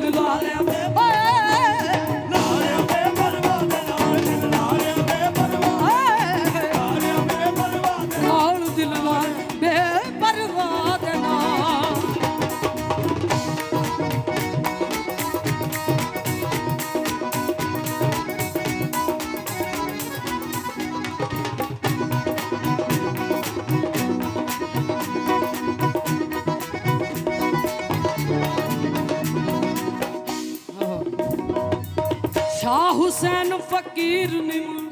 the bir Hussain ਫਕੀਰ ਨਿਮਾਣ।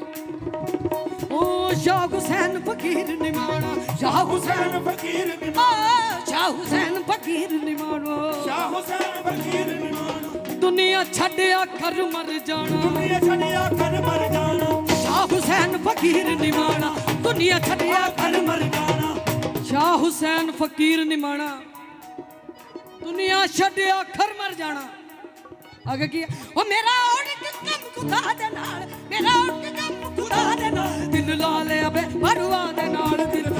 ਓ ਸ਼ਾਹ ਹੁਸੈਨ ਫਕੀਰ ਨਿਮਾਣ। ਸ਼ਾਹ ਹੁਸੈਨ ਫਕੀਰ ਨਿਮਾਣ। ਸ਼ਾਹ ਹੁਸੈਨ ਫਕੀਰ ਨਿਮਾਣ। ਸ਼ਾਹ ਹੁਸੈਨ ਫਕੀਰ ਨਿਮਾਣ। ਦੁਨੀਆ ਛੱਡਿਆ ਕਰ ਮਰ ਜਾਣਾ। ਦੁਨੀਆ ਛੱਡਿਆ ਕਰ ਮਰ ਜਾਣਾ। ਸ਼ਾਹ ਹੁਸੈਨ ਫਕੀਰ ਨਿਮਾਣਾ। ਦੁਨੀਆ ਛੱਡਿਆ ਕਰ ਮਰ ਜਾਣਾ। ਸ਼ਾਹ ਹੁਸੈਨ ਫਕੀਰ ਨਿਮਾਣਾ। ਦੁਨੀਆ ਛੱਡਿਆ ਖਰ ਮਰ ਜਾਣਾ। ਅਗੇ ਕੀ ਹੈ? ਉਹ ਮੇਰਾ ਉੜ ਕੰਮ ਖੁਦਾ ਦੇ ਨਾਲ, ਮੇਰਾ ਉੜ ਕੰਮ ਖੁਦਾ ਦੇ ਨਾਲ ਦਿਲ ਲਾ ਲਿਆ ਬੇ ਪਰਵਾ ਦੇ ਨਾਲ ਦਿਲ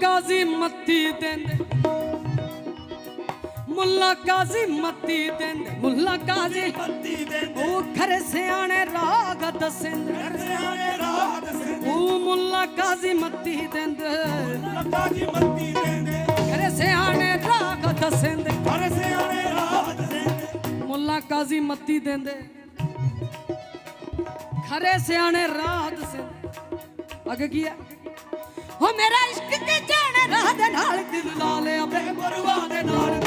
ਕਾਜ਼ੀ ਮੱਤੀ ਦਿੰਦੇ। ਮੁੱਲਾ ਕਾਜ਼ੀ ਮੱਤੀ ਦਿੰਦੇ। ਮੁੱਲਾ ਕਾਜ਼ੀ ਪੱਤੀ ਦੇ ਉਹ ਖਰੇ ਸਿਆਣੇ ਰਾਗ ਦਸਿੰਦੇ। ਸਿਆਣੇ ਰਾਤ ਸੇ ਉਹ ਮੁੱਲਾ ਕਾਜ਼ੀ ਮੱਤੀ ਦਿੰਦੇ। ਲੱਗਾ ਜੀ ਮੱਤੀ ਦੇਂਦੇ। ਖਰੇ ਸਿਆਣੇ ਰਾਗ ਦਸਿੰਦੇ। ਹਰ ਸਿਆਣੇ ਰਾਤ ਸੇ ਮੁੱਲਾ ਕਾਜ਼ੀ ਮੱਤੀ ਦਿੰਦੇ। ਖਰੇ ਸਿਆਣੇ ਰਾਹ ਦਸਿੰਦੇ। ਅੱਗੇ ਕੀ ਹੈ? ਉਹ ਮੇਰਾ ਇਸ਼ਕ ਤੇ ਜਾਣੇ ਰਾਹ ਦੇ ਨਾਲ। ਦਿਲ ਲਾ ਲਿਆ ਬੇ ਪਰਵਾਹ ਦੇ ਨਾਲ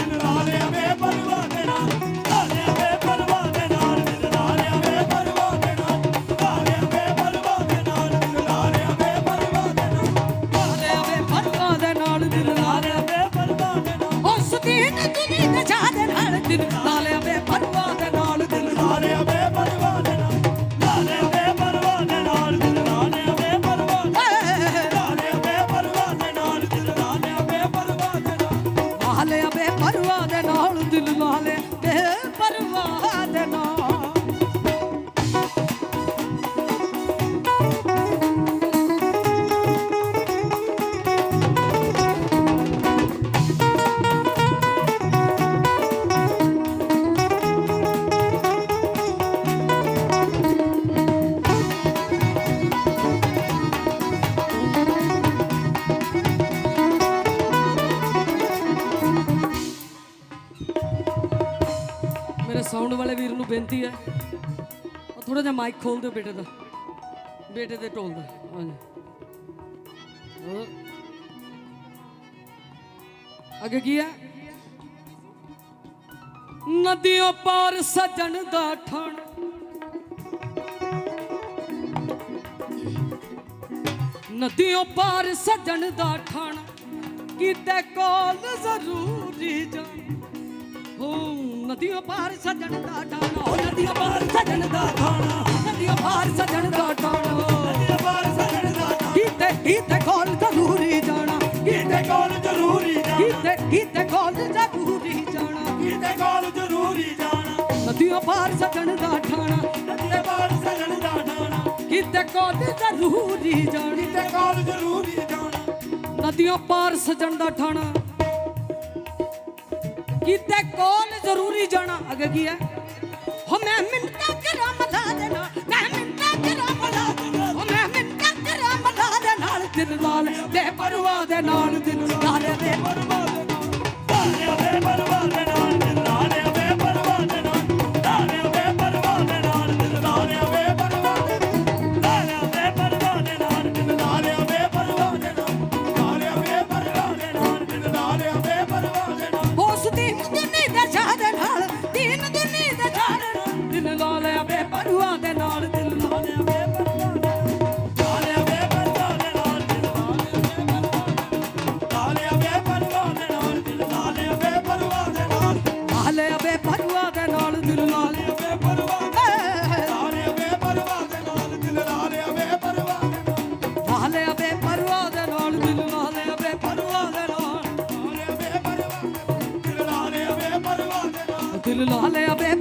ਮੇਰੇ ਵਾਲੇ ਵੀਰ ਨੂੰ ਬੇਨਤੀ ਹੈ। ਉਹ ਥੋੜਾ ਜਿਹਾ ਮਾਈਕ ਖੋਲ ਦਿਓ ਬੇਟੇ ਦਾ। ਬੇਟੇ ਦੇ ਢੋਲ ਦਾ। ਹਾਂਜੀ। ਅੱਗੇ ਕੀ ਹੈ? ਨਦੀਆਂ ਪਾਰ ਸਜਣ ਦਾ ਠਣ। ਨਦੀਆਂ ਪਾਰ ਸਜਣ ਦਾ ਠਣ। ਕਿਤੇ ਕੋਲ ਜ਼ਰੂਰੀ ਜਾਣ। ਹੋ ਨਦੀਆਂ ਪਾਰ ਸਜਣ ਦਾ ਠਾਣਾ ਹੋ ਨਦੀਆਂ ਪਾਰ ਸਜਣ ਦਾ ਠਾਣਾ ਨਦੀਆਂ ਪਾਰ ਸਜਣ ਦਾ ਠਾਣਾ ਇਹ ਬਾਰ ਸਜਣ ਦਾ ਠਾਣਾ ਕਿਤੇ ਕਿਤੇ ਕੋਲ ਜ਼ਰੂਰੀ ਜਾਣਾ। ਕਿਤੇ ਕੋਲ ਜ਼ਰੂਰੀ ਜਾਣਾ। ਕਿਤੇ ਕਿਤੇ ਕੋਲ ਜ਼ਰੂਰੀ ਜਾਣਾ। ਕਿਤੇ ਕੋਲ ਜ਼ਰੂਰੀ ਜਾਣਾ। ਨਦੀਆਂ ਪਾਰ ਸਜਣ ਦਾ ਠਾਣਾ ਨਦੀ ਬਾਰ ਸਜਣ ਦਾ ਠਾਣਾ ਕਿਤੇ ਕੋਲ ਜ਼ਰੂਰੀ ਜਾਣੀ। ਕਿਤੇ ਕੋਲ ਜ਼ਰੂਰੀ ਜਾਣਾ। ਨਦੀਆਂ ਪਾਰ ਸਜਣ ਦਾ ਠਾਣਾ ਕਿਤੇ ਕੋਲ ਜ਼ਰੂਰੀ ਜਾਣਾ ਅੱਗੇ ਕੀ ਹੈ ਹੋ ਮੈਂ ਮਿੰਟਾਂ ਕਰਾਂ ਮਲਾ ਦੇ ਨਾਲ ਮੈਂ ਮਿੰਟਾਂ ਕਰਾਂ ਮਲਾ ਦੇ ਨਾਲ ਹੋ ਮੈਂ ਮਿੰਟਾਂ ਕਰਾਂ ਮਲਾ ਦੇ ਨਾਲ ਦਿਲ ਲਾਲ ਬੇਪਰਵਾਹ ਦੇ ਨਾਲ ਦਿਲ ਲਾਲ ਬੇਪਰਵਾਹ ਦੇ ਦਿਲ ਲਾ ਲਿਆ ਵੇ